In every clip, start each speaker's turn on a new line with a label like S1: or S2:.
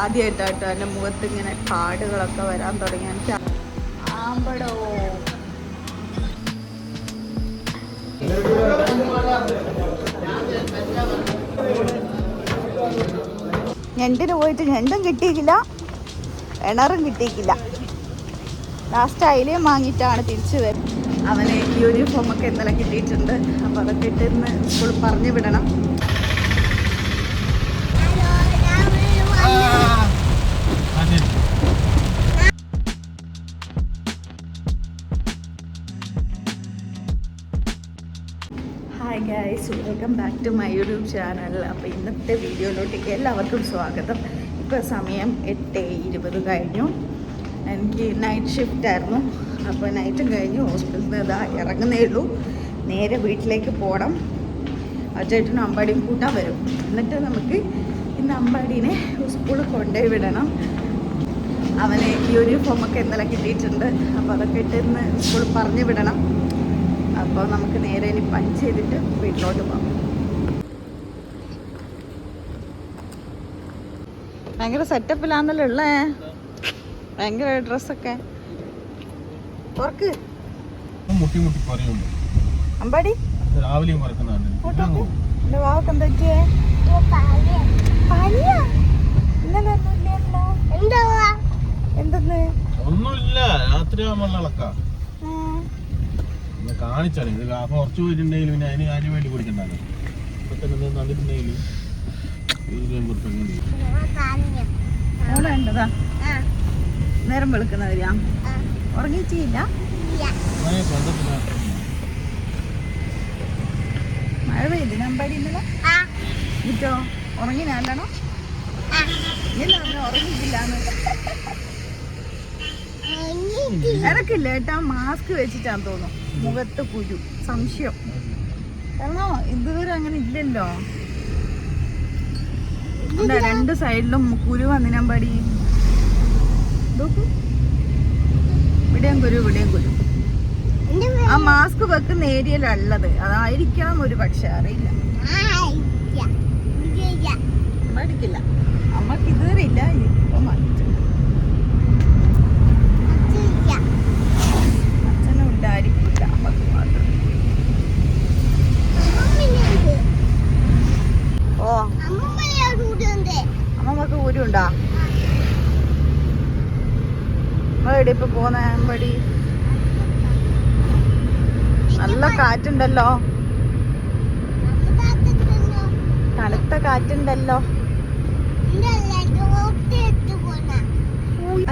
S1: ആദ്യമായിട്ടാട്ടോ എന്റെ മുഖത്ത് ഇങ്ങനെ കാടുകളൊക്കെ വരാൻ തുടങ്ങി. എനിക്ക് ആമ്പടോ. ഞണ്ടിന് പോയിട്ട് ഞണ്ടും കിട്ടിയിട്ടില്ല. എണറും കിട്ടിയിട്ടില്ല. ലാസ്റ്റ് അയിലയും വാങ്ങിയിട്ടാണ് തിരിച്ചു വരുന്നത്. അവന് യൂണിഫോമൊക്കെ ഇന്നലെ കിട്ടിയിട്ടുണ്ട്. അപ്പോൾ അതൊക്കെ ഇട്ട് സ്കൂളിൽ പറഞ്ഞു വിടണം. Welcome back to my YouTube channel. അപ്പോൾ ഇന്നത്തെ വീഡിയോയിലോട്ടേക്ക് എല്ലാവർക്കും സ്വാഗതം. ഇപ്പോൾ സമയം എട്ട് ഇരുപത് കഴിഞ്ഞു. എനിക്ക് നൈറ്റ് ഷിഫ്റ്റ് ആയിരുന്നു. അപ്പോൾ നൈറ്റും കഴിഞ്ഞു. ഹോസ്പിറ്റലിൽ നിന്ന് ഇതാ ഇറങ്ങുന്നേ ഉള്ളൂ. നേരെ വീട്ടിലേക്ക് പോകണം അച്ചേട്ടനും അമ്പാടിയും കൂട്ടാൻ വരും. എന്നിട്ട് നമുക്ക് ഇന്ന് അമ്പാടീനെ സ്കൂളിൽ കൊണ്ടുപോയി വിടണം. അവന് യൂണിഫോമൊക്കെ ഇന്നലെ കിട്ടിയിട്ടുണ്ട്. അപ്പോൾ അതൊക്കെ ഇട്ട് ഇന്ന് സ്കൂളിൽ പറഞ്ഞു വിടണം. അപ്പോൾ നമുക്ക് നേരെ ഇനി പഞ്ച് ചെയ്തിട്ട് വീട്ടിലോട്ട് പോകാം. ഭയങ്കര സെറ്റപ്പിലാന്നല്ലോ ഉള്ളേ? ഭയങ്കര ഡ്രസ്സൊക്കെ തുറക്ക്.
S2: മുട്ടി മുട്ടി
S1: അമ്പാടി.
S2: രാവിലെയും മറക്കുന്നതാണ്
S1: വാവക്ക് എന്താ പറ്റിയേ? എന്തെന്ന്?
S2: ഒന്നുമില്ല. രാത്രി ആവുമ്പോൾ കാണിച്ചാലേ ഇത് കുറച്ച് പേരുണ്ടെങ്കിലും പിന്നെ അതിന് അതിന് വേണ്ടി കുടിക്കണ്ടല്ലോ ഇപ്പൊ തന്നെ ഇത്
S1: മോളെ ഉണ്ടതാ നേരം വെളുക്കുന്നവരാ? ഉറങ്ങിച്ചില്ല മഴ പെയ്തില്ല അമ്പാടി ഇന്നലെ? എന്നിട്ടോ ഉറങ്ങിനല്ലണോ ഇല്ല ഉറങ്ങിയില്ലാന്ന് ഇറക്കില്ല ഏട്ടാ മാസ്ക് വെച്ചിട്ടാന്ന് തോന്നുന്നു. മുഖത്ത് കുരു. സംശയം. കാരണം ഇതുവരെ അങ്ങനെ ഇല്ലല്ലോ. എന്താ രണ്ട് സൈഡിലും കുരു വന്നിനാൻ പടി. ഇവിടെയും കുരു ഇവിടെയും കുരു. ആ മാസ്ക് വെക്കുന്ന ഏരിയയിലുള്ളത്. അതായിരിക്കാം ഒരു പക്ഷെ അറിയില്ല. അടിക്കില്ല അമ്മയ്ക്ക് ഇതുവരെ ഇല്ല ഇപ്പൊ എവിടെ ഇപ്പൊ പോന്ന ആമ്പടി. നല്ല കാറ്റുണ്ടല്ലോ. തണുത്ത കാറ്റുണ്ടല്ലോ.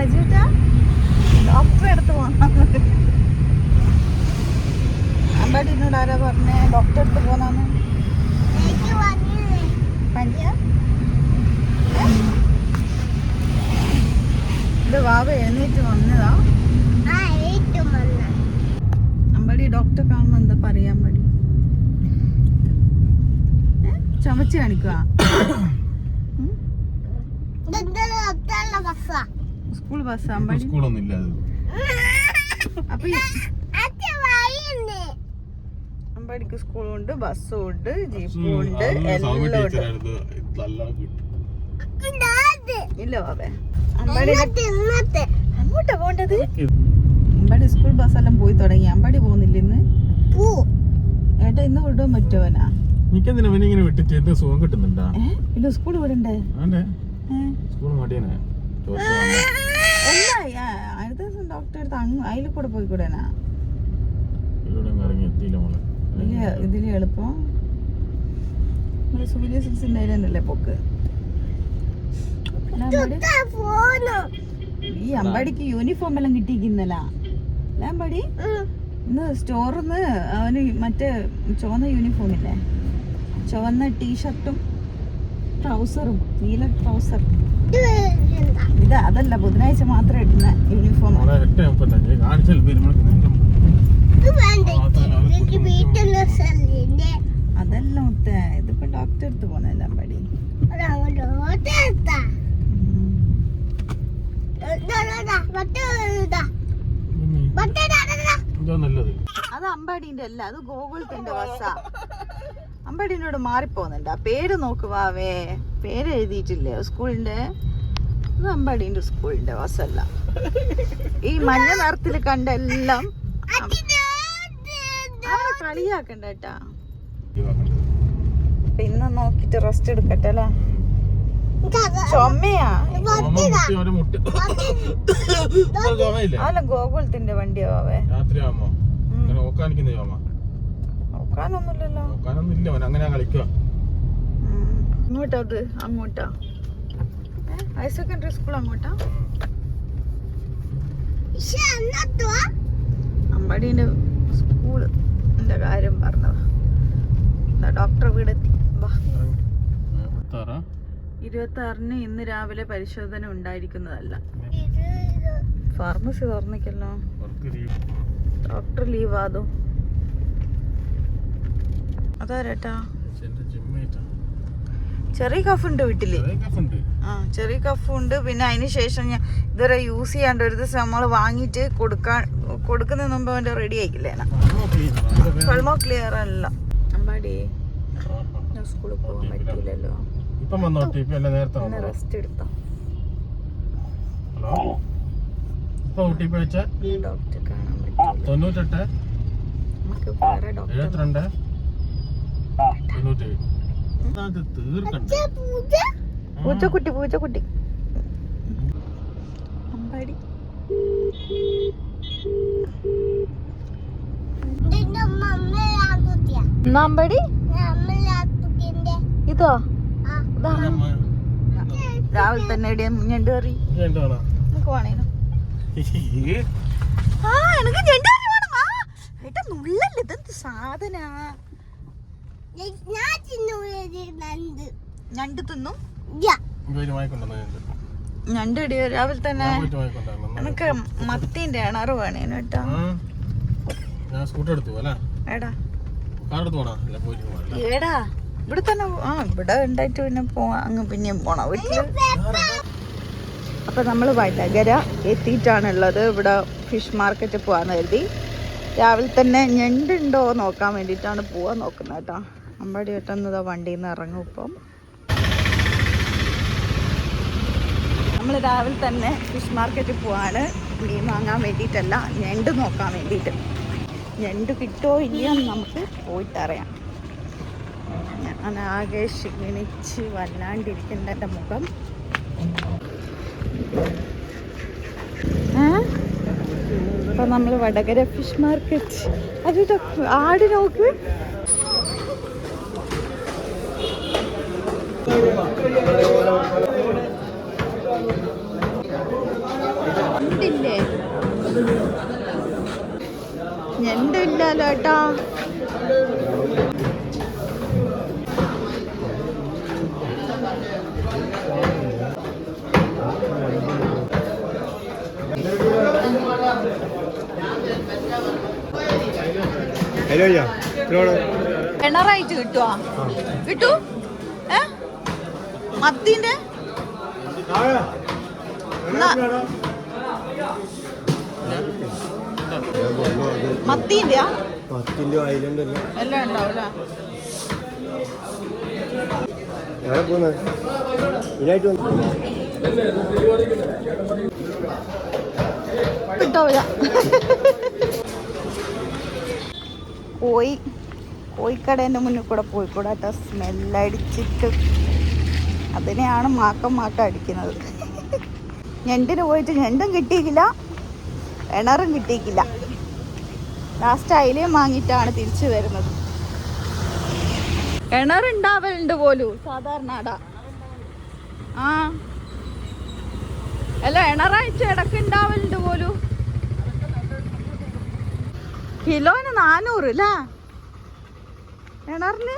S1: അജുട്ടാ? ഡോക്ടറെ അടുത്ത് പോണം. അമ്പാടി എന്നോട് ആരാ പറഞ്ഞേ. ഡോക്ടറെ അടുത്ത് പോന്നാന്ന് പനിയാ ഏ? ഇത് വാവ എഴുന്നേറ്റ് വന്നതാ അമ്പടി ഡോക്ടറെ കാണുമ്പോ എന്താ പറയാൻ മടി ഏ? ചമച്ച് കാണിക്കുക സ്കൂൾ ബസ് അമ്പടി
S2: സ്കൂളൊന്നും ഇല്ല അത്
S1: അപ്പൊ ഈ അമ്പടിക്ക് സ്കൂളുണ്ട് ബസ്സും ഉണ്ട് ജീപ്പും ഉണ്ട് എല്ലാം ഉണ്ട്. ഇല്ല ബാബേ. അമ്പടി അങ്ങോട്ടാ പോണ്ടത്? അമ്പടി സ്കൂൾ ബസ്സെല്ലാം പോയി തുടങ്ങി. അമ്പാടി പോകുന്നില്ല ഇന്ന്. ഏട്ടാ ഇന്ന് വിടാൻ പറ്റുമോനാ
S2: എനിക്കെന്തിനാ പിന്നെ ഇങ്ങനെ വിട്ടിട്ട് എന്ത് സുഖം കിട്ടുന്നുണ്ടാ?
S1: ഇല്ല സ്കൂൾ വിടണ്ടേ?
S2: സ്കൂൾ
S1: അല്ല അടുത്ത ദിവസം ഡോക്ടറെ അടുത്ത് അങ്ങ് അതിൽ കൂടെ പോയിക്കൂടേനാ ഇല്ല ഇതിൽ എളുപ്പം. നമ്മൾ സൂര്യ അതിലല്ലേ പൊക്ക്? ഈ അമ്പാടിക്ക് യൂണിഫോം എല്ലാം കിട്ടിയിരിക്കുന്നല്ല. അമ്പാടി. ഇന്ന് സ്റ്റോറിന്ന് അവന് മറ്റേ ചുവന്ന യൂണിഫോം ഇല്ലേ? ചുവന്ന ടീഷർട്ടും ട്രൗസറും നീല ട്രൗസർ ഇത് അതല്ല ബുധനാഴ്ച മാത്രം ഇടുന്ന യൂണിഫോം അതല്ല മുത്തേ ഇതിപ്പോ ഡോക്ടറെ അടുത്ത് പോന്നല്ല
S2: പടി
S1: അത് അമ്പാടിന്റെ അല്ല അത് ഗോകുലത്തിന്റെ ബസ്സാ. അമ്പാടിനോട് മാറിപ്പോകുന്നുണ്ട്. ആ പേര് നോക്കുവാവേ പേര് എഴുതിയിട്ടില്ലേ? സ്കൂളിന്റെ? ഇത് അമ്പാടിന്റെ സ്കൂളിന്റെ വാസല്ല. ഈ മഞ്ഞ നിറത്തിൽ കണ്ട എല്ലാം അവനെ കളിയാക്കണ്ട കേട്ടാ. പിന്നെ നോക്കിട്ട് റെസ്റ്റ് എടുക്കട്ടെ അല്ലേ? ചുമയാ. അല്ല ഗോകുലത്തിന്റെ വണ്ടിയാവേ
S2: രാത്രി ആവുമ്പോ അങ്ങനെ ഓക്കാനിക്കുന്ന ചോമ.
S1: നോക്കാനൊന്നുമില്ലല്ലോ
S2: ഓക്കാനൊന്നും ഇല്ല അവൻ അങ്ങനെ കളിക്കുക
S1: അത് അങ്ങോട്ടാ. ഹയർ സെക്കൻഡറി സ്കൂൾ അങ്ങോട്ടാ? അമ്പാടീന്റെ സ്കൂളിന്റെ കാര്യം പറഞ്ഞതാ. ഡോക്ടർ വീടെത്തി. വാ. ഇരുപത്തി ആറിന് ഇന്ന് രാവിലെ പരിശോധന ഉണ്ടായിരിക്കുന്നതല്ല. ഫാർമസി തുറന്നിക്കല്ലോ ഡോക്ടർ ലീവ് ആദോ അതാരേട്ടാ? ചെറിയ ഉണ്ട് വീട്ടിൽ. ആ ചെറിയ കഫ് ഉണ്ട് പിന്നെ അതിന് ശേഷം ഞാൻ ഇതുവരെ യൂസ് ചെയ്യാണ്ട് ഒരു ദിവസം നമ്മൾ വാങ്ങിട്ട് കൊടുക്കാൻ കൊടുക്കുന്ന മുമ്പ് അവന്റെ റെഡി ആയിക്കില്ലേ ഫൾമോ ക്ലിയർ അല്ല. അമ്പാടി സ്കൂളിൽ പോകാൻ പറ്റിയില്ലല്ലോ
S2: ഇപ്പം വന്നോ ടി പി അല്ല നേരത്തെ വന്നോ?
S1: റെസ്റ്റ് എടുത്തോ? ഡോക്ടറെ കാണാൻ പറ്റില്ല
S2: തൊണ്ണൂറ്റെട്ട്?
S1: നമുക്ക് വേറെ ഡോക്ടർ പൂച്ചക്കുട്ടി പൂച്ചക്കുട്ടി അമ്പാടി. അമ്പാടി? ഇതോ? രാവിലെ തന്നെ എടിയാ ഞണ്ട് കറി. നമുക്ക് വേണേനോ. ആ എനിക്ക് ഞണ്ട് കറി വേണം. ആ ഏട്ടാ നുള്ളല്ലേ ഇതെന്ത് സാധനാ? ഞണ്ട് തിന്നും.
S2: പേര് വാങ്ങിക്കൊണ്ടുവന്ന
S1: ഞണ്ട് ഇടി രാവിലെ തന്നെ
S2: ഞാൻ
S1: എനിക്ക് മത്തിന്റെ അണറ് വേണേനു കേട്ടോ.
S2: ഞാൻ സ്കൂട്ടർ എടുത്തു അല്ലേ?
S1: എടാ. ഏടാ ഇവിടെ തന്നെ ആ ഇവിടെ ഉണ്ടായിട്ട് പിന്നെ പോവാ അങ്ങ് പിന്നെയും പോണം വീട്ടിൽ. അപ്പൊ നമ്മൾ വടകര എത്തിയിട്ടാണുള്ളത്. ഇവിടെ ഫിഷ് മാർക്കറ്റ് പോവാന്ന് കരുതി. രാവിലെ തന്നെ ഞണ്ടുണ്ടോ നോക്കാൻ വേണ്ടിട്ടാണ് പോവാൻ നോക്കുന്നത് കേട്ടോ. അമ്പാടി ഏട്ടന്നതാ വണ്ടിയിൽ നിന്ന് ഇറങ്ങും ഇപ്പം. നമ്മൾ രാവിലെ തന്നെ ഫിഷ് മാർക്കറ്റിൽ പോവാണ്. മീൻ വാങ്ങാൻ വേണ്ടിയിട്ടല്ല ഞണ്ട് നോക്കാൻ വേണ്ടിയിട്ട്. ഞണ്ട് കിട്ടോ ഇല്ലയോ എന്ന് നമുക്ക് പോയിട്ടറിയാം. ഞാൻ ആകെ ക്ഷീണിച്ച് വല്ലാണ്ടിരിക്കേണ്ട എന്റെ മുഖം ഇപ്പൊ നമ്മൾ വടകര ഫിഷ് മാർക്കറ്റ് അത് ആട് നോക്ക്. ഞണ്ടില്ലേ ഞണ്ടില്ലല്ലോ
S2: എത്രയോടെ
S1: കിണറായിട്ട് കിട്ടുവാ? കിട്ടൂ? മത്തിന്റെ
S2: ഐലൻഡ്
S1: എല്ലാം
S2: പോകുന്നത് ഇതിനായിട്ട്
S1: കോഴി കോഴിക്കടേന്റെ മുന്നിൽ കൂടെ പോയിക്കൂടാട്ടോ. സ്മെല്ലടിച്ചിട്ട്. അതിനെയാണ് മാക്കം മാക്കം അടിക്കുന്നത്. ഞണ്ടിന് പോയിട്ട് ഞണ്ടും കിട്ടിയില്ല കിണറും കിട്ടിയില്ല ലാസ്റ്റ് അയിലയും വാങ്ങിയിട്ടാണ് തിരിച്ചു വരുന്നത്. കിണറുണ്ടാവലുണ്ട് പോലും സാധാരണ അടാ ആ. അല്ല എണറായിട്ട് ഇടയ്ക്ക് ഉണ്ടാവലുണ്ട് പോലും. കിലോന് നാനൂറ് അല്ലേ എണറിന്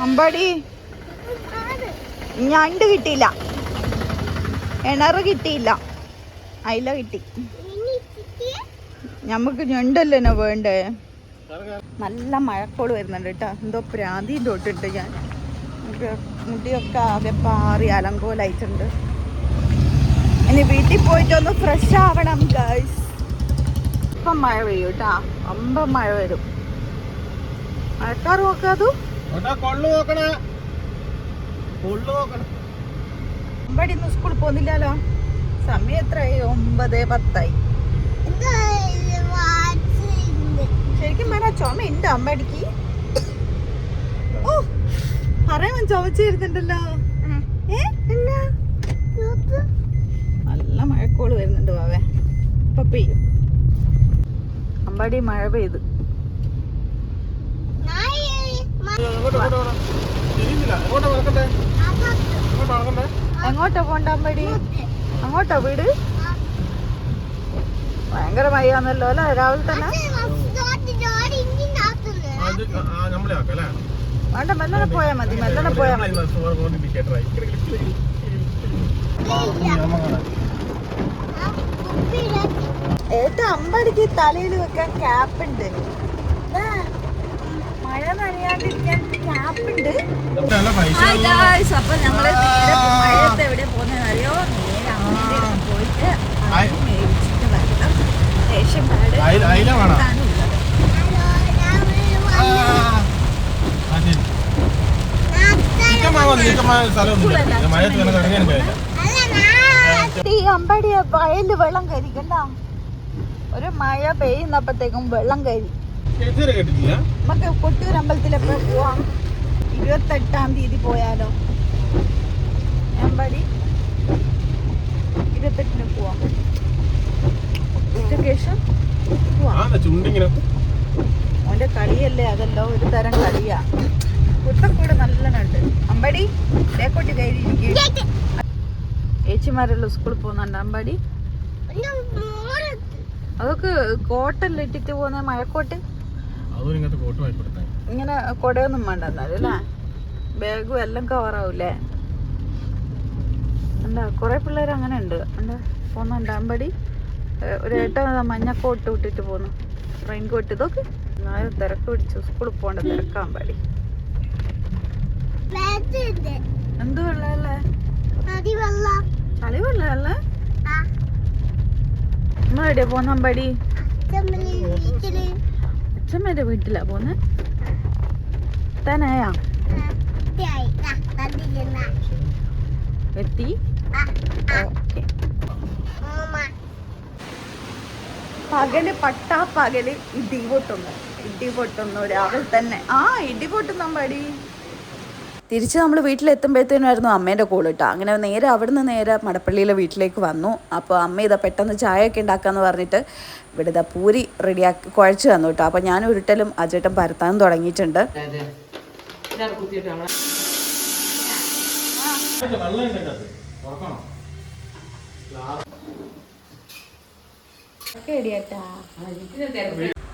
S1: അമ്പടി. ഞണ്ട് കിട്ടിയില്ല. കിണറ് കിട്ടിയില്ല. അയില കിട്ടി. ഞമ്മക്ക് ഞണ്ടല്ലേ വേണ്ടേ? നല്ല മഴക്കോൾ വരുന്നുണ്ട് കേട്ടോ. എന്തോ പ്രാന്തി തൊട്ടിട്ട് ഞാൻ. മുടിയൊക്കെ ആകെ പാറി അലങ്കോലായിട്ടുണ്ട്. ഇനി വീട്ടിൽ പോയിട്ട് ഒന്ന് ഫ്രഷ് ആവണം ഗേൾസ് ഇപ്പം മഴ പെയ്യൂട്ടാ അമ്പ മഴ വരും. മഴക്കാർ നോക്കാതു
S2: കൊള്ളു നോക്കണേ. കൊള്ളു നോക്കണം.
S1: അമ്പടി ഇന്ന് സ്കൂളിൽ പോകുന്നില്ലല്ലോ? സമയം എത്രയായി? ഒമ്പത് പത്തായി. ശരിക്കും പറഞ്ഞാൽ ചുമ അമ്പാടിക്ക്. ഓ പറയാൻ ചുമച്ചിരുന്നുണ്ടല്ലോ. നല്ല മഴക്കോൾ വരുന്നുണ്ട് വാവേ. ഇപ്പൊ പെയ്യും. അമ്പാടി മഴ പെയ്ത്
S2: അങ്ങോട്ട് അങ്ങോട്ട് വേണം തിരിയുന്നില്ല അങ്ങോട്ടാ നടക്കണ്ടേ അങ്ങോട്ടാ നടക്കണ്ടേ
S1: എങ്ങോട്ടാ പോണ്ട അമ്പാടി അങ്ങോട്ടാ വീട്? ഭയങ്കര മയ്യാന്നല്ലോ അല്ലെ? രാവിലെ തന്നെ? വേണ്ട മെല്ലനെ പോയാ മതി മെല്ലനെ പോയാ മതി. ഏട്ടാ അമ്പടിക്ക് തലയിൽ വെക്കാൻ ക്യാപ്പ് ഉണ്ട്. മഴ നനയാണ്ടിരിക്കാൻ ക്യാപ്പ് ഉണ്ട്
S2: നല്ല പൈസ
S1: ഹായ് ഗായ്സ് അപ്പൊ ഞങ്ങൾ നേരെ മഴയത്ത് എവിടെ പോകുന്നതെന്ന് നേരെ അമ്മേന്റെ അടുത്ത് പോയിട്ട്. അത് മേടിച്ചിട്ട് വരണം. Ration card? ഇതാണ് ഉള്ളത്. ഈ അമ്പടിയ വയലിൽ വെള്ളം കരിക്കണ്ട. ഒരു മഴ പെയ്യുന്നപ്പോഴത്തേക്കും വെള്ളം കരി നമുക്ക് കൊട്ടിയൂർ എപ്പോ പോവാം. ഇരുപത്തെട്ടാം തീയതി പോയാലോ? അമ്പടി ഇരുപത്തെട്ടിന് പോവാം. ഓന്റെ കളിയല്ലേ അതല്ലോ ഒരു തരം കളിയാ. കുത്തക്കൂടെ നല്ലനുണ്ട് അമ്പടി തേക്കോട്ട് കയറിയിരിക്കും ഏച്ചിമാരെല്ലാം സ്കൂളിൽ പോകുന്നുണ്ട് അമ്പടി? അതൊക്കെ കോട്ടല്ലേ ഇട്ടിട്ട് പോകുന്ന മഴക്കോട്ട്
S2: അതും ഇങ്ങനത്തെ കോട്ട് വാങ്ങിക്കൊടുത്താൽ
S1: ഇങ്ങനെ കൊടയൊന്നും വേണ്ട എന്നാലും അല്ലേ? ബാഗും എല്ലാം കവറാവൂലേ എന്താ കുറെ പിള്ളേർ അങ്ങനെ ഉണ്ട്. എന്താ പോന്നുണ്ട് അമ്പടി? ഒരു ഏട്ടൻ മഞ്ഞക്കോട്ട് മഞ്ഞ കോട്ട് ഇട്ടിട്ട് പോന്നു. റെയിൻ കോട്ട് ഇതൊക്കെ. എന്നാലും തിരക്ക് പിടിച്ചു. സ്കൂളിൽ പോകണ്ട തിരക്കാൻ പാടി എന്ത് വെള്ളല്ലേ ചളി വെള്ളല്ലേ നമ്മൾ എവിടെയാ പോന്ന അമ്പാടി? അച്ഛമ്മേന്റെ വീട്ടിലാ പോന്നെ? തനയാ എത്തി? ഓക്കെ. പകൽ പട്ടാ പകൽ ഇടി പൊട്ടുന്നു ഇടി പൊട്ടുന്നു രാവിലെ തന്നെ. ആ ഇടി പൊട്ടുന്നു അമ്പാടി തിരിച്ച് നമ്മൾ വീട്ടിലെത്തുമ്പോഴത്തേനായിരുന്നു അമ്മേന്റെ കോൾ കേട്ടോ അങ്ങനെ നേരെ അവിടുന്ന് നേരെ മടപ്പള്ളിയിലെ വീട്ടിലേക്ക് വന്നു. അപ്പോൾ അമ്മ ഇതാ പെട്ടെന്ന് ചായയൊക്കെ ഉണ്ടാക്കാന്ന് പറഞ്ഞിട്ട് ഇവിടെ ഇതാ പൂരി റെഡിയാക്കി കുഴച്ച് തന്നു കേട്ടോ അപ്പോൾ ഞാൻ ഉരുട്ടലും അജേട്ടൻ പരത്താനും തുടങ്ങിയിട്ടുണ്ട്.
S2: ഒക്കെ?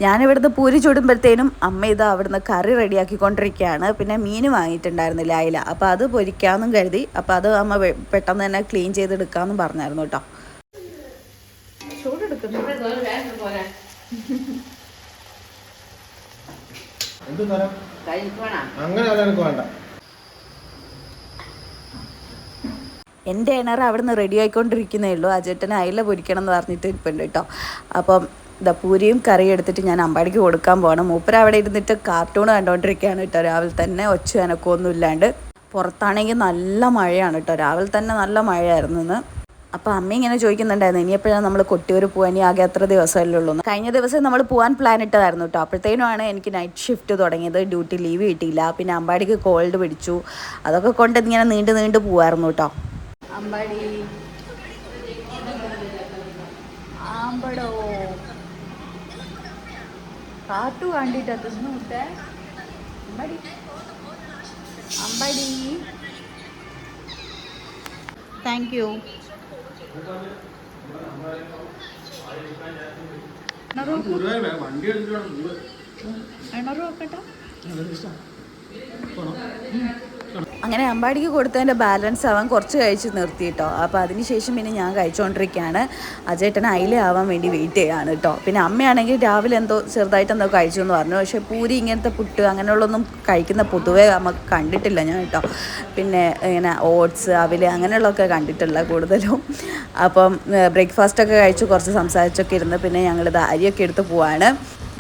S1: ഞാനിവിടുന്ന് പൂരി ചൂടുമ്പോഴത്തേനും അമ്മ ഇത് അവിടുന്ന് കറി റെഡിയാക്കിക്കൊണ്ടിരിക്കുകയാണ്. പിന്നെ മീൻ വാങ്ങിയിട്ടുണ്ടായിരുന്നില്ല അയില അപ്പോൾ അത് പൊരിക്കാമെന്നും കരുതി. അപ്പോൾ അത് അമ്മ പെട്ടെന്ന് തന്നെ ക്ലീൻ ചെയ്തെടുക്കാമെന്നും പറഞ്ഞായിരുന്നു കേട്ടോ.
S2: അങ്ങനെ
S1: എന്റെ ഇണർ അവിടുന്ന് റെഡി ആയിക്കൊണ്ടിരിക്കുന്നേ ഉള്ളൂ അജേട്ടന് അയില പൊരിക്കണം എന്ന് പറഞ്ഞിട്ട് ഇരിപ്പുണ്ട് കേട്ടോ. അപ്പം ഇതാ പൂരിയും കറിയും എടുത്തിട്ട് ഞാൻ അമ്പാടിക്ക് കൊടുക്കാൻ പോകണം മൂപ്പര അവിടെ ഇരുന്നിട്ട് കാർട്ടൂൺ കണ്ടുകൊണ്ടിരിക്കുകയാണ് കേട്ടോ രാവിലെ തന്നെ ഒച്ച എനക്കൊന്നും ഇല്ലാണ്ട് പുറത്താണെങ്കിൽ നല്ല മഴയാണ് കേട്ടോ രാവിലെ തന്നെ നല്ല മഴയായിരുന്നു ഇന്ന്. അപ്പോൾ അമ്മ ഇങ്ങനെ ചോദിക്കുന്നുണ്ടായിരുന്നു ഇനിയപ്പോഴാണ് നമ്മൾ കൊട്ടിയൂർ പോകാൻ ഈ ആകെ എത്ര ദിവസമല്ലേ ഉള്ളൂ? എന്ന്. കഴിഞ്ഞ ദിവസം നമ്മൾ പോകാൻ പ്ലാൻ ഇട്ടതായിരുന്നു കേട്ടോ അപ്പോഴത്തേനുമാണ് എനിക്ക് നൈറ്റ് ഷിഫ്റ്റ് തുടങ്ങിയത്. ഡ്യൂട്ടി ലീവ് കിട്ടിയില്ല. പിന്നെ അമ്പാടിക്ക് കോൾഡ് പിടിച്ചു. അതൊക്കെ കൊണ്ട് ഇങ്ങനെ നീണ്ടു നീണ്ടു പോവായിരുന്നു കേട്ടോ അമ്പാടി. ആമ്പടോ. കാട്ടു കണ്ടിട്ട് തിന്നൂട്ടെ അമ്പടി. അമ്പടി. താങ്ക് യു എണ്ണൂറ് നോക്കട്ടെ അങ്ങനെ അമ്പാടിക്ക് കൊടുത്തതിന്റെ ബാലൻസ് ആവാൻ കുറച്ച് കഴിച്ച് നിർത്തി കേട്ടോ. അപ്പോൾ അതിനുശേഷം പിന്നെ ഞാൻ കഴിച്ചുകൊണ്ടിരിക്കുകയാണ് അജേട്ടൻ അയില ആവാൻ വേണ്ടി വെയിറ്റ് ചെയ്യാണ് കേട്ടോ. പിന്നെ അമ്മയാണെങ്കിൽ രാവിലെ എന്തോ ചെറുതായിട്ട് എന്തോ കഴിച്ചു എന്ന് പറഞ്ഞു. പക്ഷേ പൂരി ഇങ്ങനത്തെ പുട്ട് അങ്ങനെയുള്ളൊന്നും കഴിക്കുന്ന പൊതുവേ നമുക്ക് കണ്ടിട്ടില്ല ഞാൻ കേട്ടോ. പിന്നെ ഇങ്ങനെ ഓട്സ് അവിൽ അങ്ങനെയുള്ളതൊക്കെ കണ്ടിട്ടില്ല കൂടുതലും. അപ്പം ബ്രേക്ക്ഫാസ്റ്റ് ഒക്കെ കഴിച്ച് കുറച്ച് സംസാരിച്ചൊക്കെ ഇരുന്ന് പിന്നെ ഞങ്ങളിത് അരിയൊക്കെ എടുത്ത് പോവാണ്.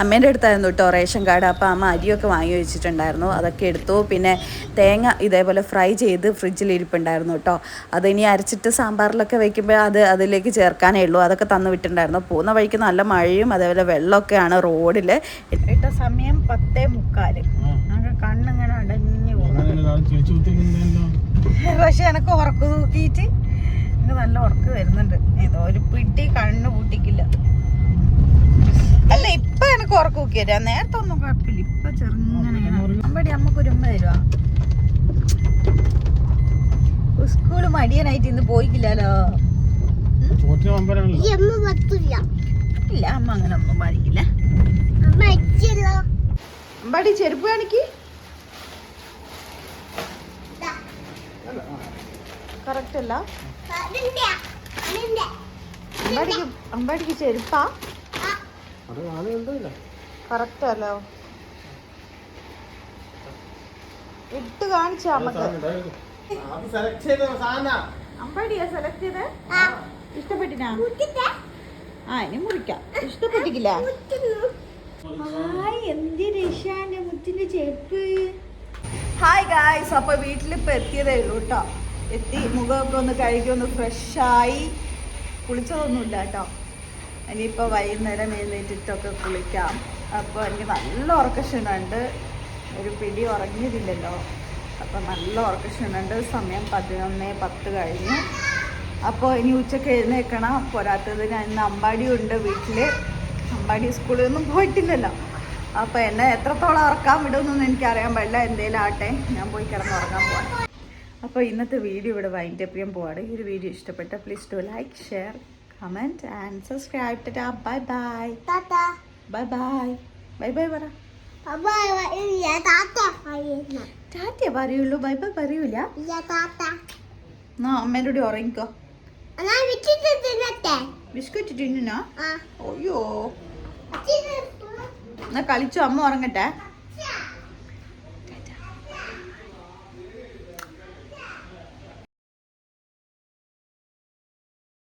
S1: അമ്മേന്റെ അടുത്തായിരുന്നു കേട്ടോ റേഷൻ കാർഡ്. അപ്പോൾ അമ്മ അരിയൊക്കെ വാങ്ങി വെച്ചിട്ടുണ്ടായിരുന്നു. അതൊക്കെ എടുത്തു. പിന്നെ തേങ്ങ ഇതേപോലെ ഫ്രൈ ചെയ്ത് ഫ്രിഡ്ജിൽ ഇരിപ്പുണ്ടായിരുന്നു കേട്ടോ അതിനി അരച്ചിട്ട് സാമ്പാറിലൊക്കെ വെക്കുമ്പോൾ അത് അതിലേക്ക് ചേർക്കാനേ ഉള്ളൂ. അതൊക്കെ തന്നു വിട്ടിട്ടുണ്ടായിരുന്നു. പോകുന്ന വഴിക്ക് നല്ല മഴയും അതേപോലെ വെള്ളമൊക്കെയാണ് റോഡിൽ ഇട്ട സമയം പത്തേ ഞങ്ങൾക്ക് കണ്ണിങ്ങനെ അടഞ്ഞു പക്ഷെ എനക്ക് ഉറക്ക് തൂക്കിയിട്ട് എനിക്ക് നല്ല ഉറക്ക് വരുന്നുണ്ട്. ഏതോ ഒരു പിടി കണ്ണ് പൂട്ടിക്കില്ല. അല്ല ഇപ്പൊ എനിക്ക് ഉറക്കം ഒക്കെ തരാം നേരത്തെ ഒന്നും കുഴപ്പമില്ല. ഇപ്പൊ ചെറുങ്ങനെ അമ്പടി അമ്മയ്ക്ക് ഒരു ഉമ്മ തരുവാ. സ്കൂൾ മടിയനായിട്ട് ഇന്ന് പോയിക്കില്ലല്ലോ ഇല്ല അമ്മ അങ്ങനെ ഒന്നും പാടിക്കില്ല. അമ്പാടി ചെരുപ്പ് കാണിക്ക്. കറക്റ്റ് അല്ല അമ്പാടിക്ക് അമ്പാടിക്ക് ചെരുപ്പാ.
S2: അത് ആദ്യം ഉണ്ടല്ലോ.
S1: കറക്റ്റ് അല്ലോ. ഇട്ട് കാണിച്ചാ നമുക്ക്.
S2: സെലക്ട് ചെയ്ത സാധന.
S1: അമ്പാടിയാ സെലക്ട് ചെയ്തേ?
S3: ആ.
S1: ഇഷ്ടപ്പെട്ടിനാ?
S3: കുട്ടിന്റെ
S1: ആ ഇനി മുറിക്കാം. ഇഷ്ടപ്പെട്ടിക്കില്ല ഹായ് ഗായ്സ് അപ്പൊ വീട്ടിലിപ്പോ എത്തിയതേ ഉള്ളൂ കേട്ടോ എത്തി മുഖമൊക്കെ ഒന്ന് കഴുകി ഒന്ന് ഫ്രഷായി കുളിച്ചതൊന്നുമില്ല കേട്ടോ ഇനിയിപ്പോൾ വൈകുന്നേരം എഴുന്നേറ്റിട്ടൊക്കെ കുളിക്കാം. അപ്പോൾ എനിക്ക് നല്ല ഉറക്കക്ഷീണമുണ്ട് ഒരു പിടി ഉറങ്ങിയതില്ലല്ലോ. അപ്പോൾ നല്ല ഉറക്കക്ഷീണമുണ്ട് സമയം പതിനൊന്ന് പത്ത് കഴിഞ്ഞു. അപ്പോൾ ഇനി ഉച്ചയ്ക്ക് എഴുന്നേൽക്കണം. ഞാൻ ഇന്ന് അമ്പാടി ഉണ്ട് വീട്ടിൽ അമ്പാടി സ്കൂളിൽ ഒന്നും പോയിട്ടില്ലല്ലോ. അപ്പോൾ എന്നെ എത്രത്തോളം ഉറക്കാൻ വിടുമെന്നൊന്നും എനിക്കറിയാൻ പാടില്ല. എന്തേലും ആട്ടെ ഞാൻ പോയി കിടന്ന് ഉറങ്ങാൻ പോകാം അപ്പോൾ ഇന്നത്തെ വീഡിയോ ഇവിടെ അപ്പ് ചെയ്യാൻ പോവാണ്. ഈ ഒരു വീഡിയോ ഇഷ്ടപ്പെട്ട please to like share comment and subscribe ടാ bye bye bye bye bye bye പറ ടാറ്റ പറയുള്ളൂ. ബൈ ബൈ പറയൂല എന്നാ അമ്മേന്റെ കൂടെ ഉറങ്ങിക്കോ ബിസ്ക്കറ്റ് തിന്നുനാ
S3: ആ.
S1: അയ്യോ. എന്നാ കളിച്ചു അമ്മ ഉറങ്ങട്ടെ.